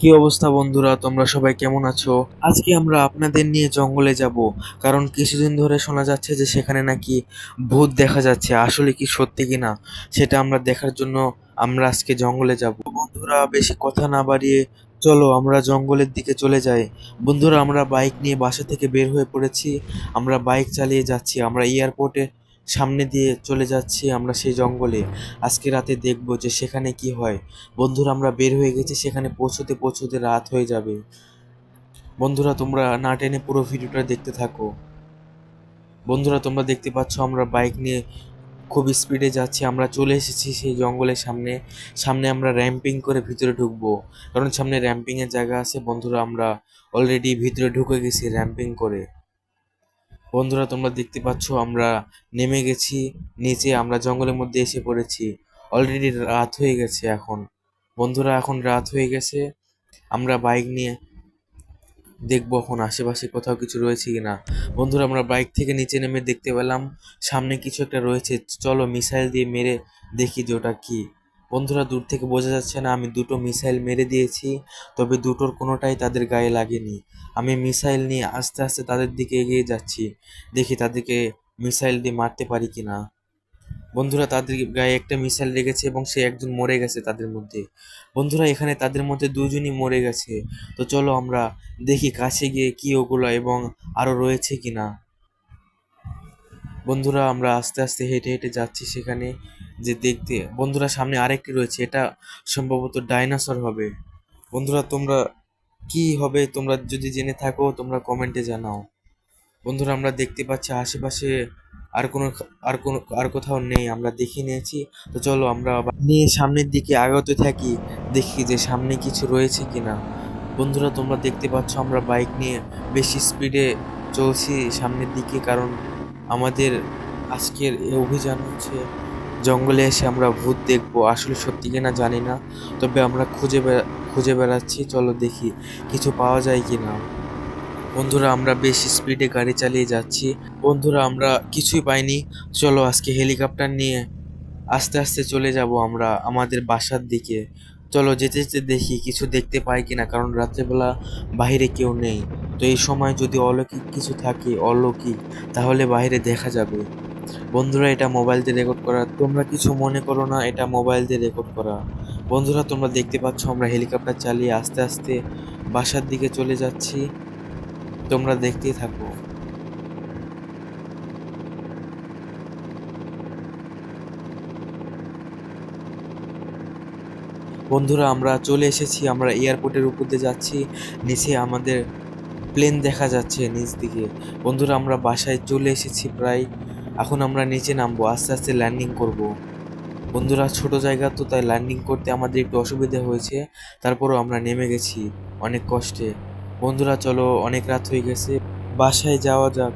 কি অবস্থা বন্ধুরা? তোমরা সবাই কেমন আছো? আজকে আমরা আপনাদের নিয়ে জঙ্গলে যাব, কারণ কিছুদিন ধরে শোনা যাচ্ছে যে সেখানে নাকি ভূত দেখা যাচ্ছে। আসলে কি সত্যি কিনা, সেটা আমরা দেখার জন্য আমরা আজকে জঙ্গলে যাব। বন্ধুরা, বেশি কথা না বাড়িয়ে চলো আমরা জঙ্গলের দিকে চলে যাই। বন্ধুরা, আমরা বাইক নিয়ে বাসা থেকে বের হয়ে পড়েছি। আমরা বাইক চালিয়ে যাচ্ছি। আমরা এয়ারপোর্টে সামনে দিয়ে চলে যাচ্ছি আমরা সেই জঙ্গলে। আজকে রাতে দেখব যে সেখানে কি হয়। বন্ধুরা, আমরা বের হয়ে গেছি, সেখানে পৌঁছতে পৌঁছতে রাত হয়ে যাবে। বন্ধুরা, তোমরা না টেনে পুরো ভিডিওটা দেখতে থাকো। বন্ধুরা, তোমরা দেখতে পাচ্ছ আমরা বাইক নিয়ে খুব স্পিডে যাচ্ছি। আমরা চলে এসেছি সেই জঙ্গলের সামনে। সামনে আমরা র্যাম্পিং করে ভিতরে ঢুকবো। কারণ সামনে র্যাম্পিংয়ের জায়গা আছে। বন্ধুরা, আমরা অলরেডি ভিতরে ঢুকে গেছি র্যাম্পিং করে। বন্ধুরা, তোমরা দেখতে পাচ্ছ আমরা নেমে গেছি, নিচে আমরা জঙ্গলের মধ্যে এসে পড়েছি। অলরেডি রাত হয়ে গেছে এখন। বন্ধুরা, এখন রাত হয়ে গেছে। আমরা বাইক নিয়ে দেখব এখন আশেপাশে কোথাও কিছু রয়েছে কিনা। বন্ধুরা, আমরা বাইক থেকে নিচে নেমে দেখতে পেলাম। সামনে কিছু একটা রয়েছে। চলো মিসাইল দিয়ে মেরে দেখি যে ওটা কি। বন্ধুরা দূর থেকে বোঝা যাচ্ছে না, আমি দুটো মিসাইল মেরে দিয়েছি, তবে দুটোর কোনোটাই তাদের গায়ে লাগেনি। আমি মিসাইল নিয়ে আস্তে আস্তে তাদের দিকে এগিয়ে যাচ্ছি, দেখি তাদেরকে মিসাইল দিয়ে মারতে পারি কি না বন্ধুরা, তাদের গায়ে একটা মিসাইল লেগেছে এবং সে একজন মরে গেছে তাদের মধ্যে। বন্ধুরা, এখানে তাদের মধ্যে দুজনই মরে গেছে। তো চলো আমরা দেখি কাছে গিয়ে কি ওগুলো এবং আরও রয়েছে কিনা। বন্ধুরা, আমরা আস্তে আস্তে হেঁটে হেঁটে যাচ্ছি সেখানে। যে দেখতে, বন্ধুরা সামনে আরেকটি রয়েছে, এটা সম্ভবত ডাইনোসর হবে। বন্ধুরা, তোমরা কি হবে তোমরা যদি জেনে থাকো, তোমরা কমেন্টে জানাও। বন্ধুরা, আমরা দেখতে পাচ্ছি আশেপাশে আর কোনো আর কোনো, আর কোথাও নেই, আমরা দেখে নিয়েছি। তো চলো আমরা নিয়ে সামনের দিকে আগতে থাকি, দেখি যে সামনে কিছু রয়েছে কিনা। বন্ধুরা, তোমরা দেখতে পাচ্ছ আমরা বাইক নিয়ে বেশি স্পিডে চলছি সামনের দিকে, কারণ আমাদের আজকের এই অভিযান হচ্ছে জঙ্গলে এসে আমরা ভূত দেখব, আসলে সত্যি কিনা জানি না। তবে আমরা খুঁজে বেড়া খুঁজে বেড়াচ্ছি, চলো দেখি কিছু পাওয়া যায় কিনা। বন্ধুরা, আমরা বেশ স্পিডে গাড়ি চালিয়ে যাচ্ছি। বন্ধুরা, আমরা কিছুই পাইনি। চলো আজকে হেলিকপ্টার নিয়ে আস্তে আস্তে চলে যাব আমরা আমাদের বাসার দিকে। চলো যেতে যেতে দেখি কিছু দেখতে পাই কিনা, কারণ রাত্রেবেলা বাইরে কেউ নেই। তো এই সময় যদি অলৌকিক কিছু থাকে, অলৌকিক, তাহলে বাইরে দেখা যাবে। বন্ধুরা, এটা মোবাইল দিয়ে রেকর্ড করা। তোমরা কিছু মনে করো না, এটা মোবাইল দিয়ে রেকর্ড করা। বন্ধুরা, তোমরা দেখতে পাচ্ছ, আমরা হেলিকপ্টার চালিয়ে আস্তে আস্তে বাসার দিকে চলে যাচ্ছি। তোমরা দেখতেই থাকো। বন্ধুরা, আমরা চলে এসেছি, আমরা এয়ারপোর্টের উপর দিয়ে যাচ্ছি। নিচে আমাদের প্লেন দেখা যাচ্ছে, নিচ দিকে। বন্ধুরা, আমরা বাসায় চলে এসেছি প্রায় এখন আমরা নিচে নামবো, আস্তে আস্তে ল্যান্ডিং করব। বন্ধুরা, ছোট জায়গা তো, তাই ল্যান্ডিং করতে আমাদের একটু অসুবিধা হয়েছে। তারপরও আমরা নেমে গেছি অনেক কষ্টে। বন্ধুরা, চলো, অনেক রাত হয়ে গেছে। বাসায় যাওয়া যাক।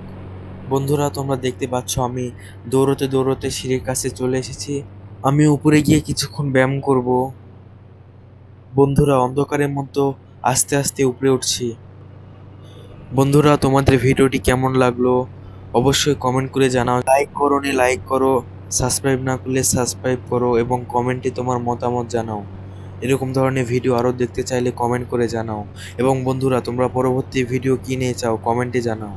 বন্ধুরা, তোমরা দেখতে পাচ্ছ আমি দৌড়তে দৌড়তে সিঁড়ির কাছে চলে এসেছি। আমি উপরে গিয়ে কিছুক্ষণ ব্যায়াম করব। বন্ধুরা, অন্ধকারের মতো আস্তে আস্তে উপরে উঠছি। বন্ধুরা, তোমাদের ভিডিওটি কেমন লাগল? অবশ্যই কমেন্ট করে জানাও। লাইক করো নি লাইক করো। সাবস্ক্রাইব না করলে সাবস্ক্রাইব করো এবং কমেন্টে তোমার মতামত জানাও। এরকম ধরনের ভিডিও আরও দেখতে চাইলে কমেন্ট করে জানাও। এবং বন্ধুরা, তোমরা পরবর্তী ভিডিও কী নিয়ে চাও কমেন্টে জানাও।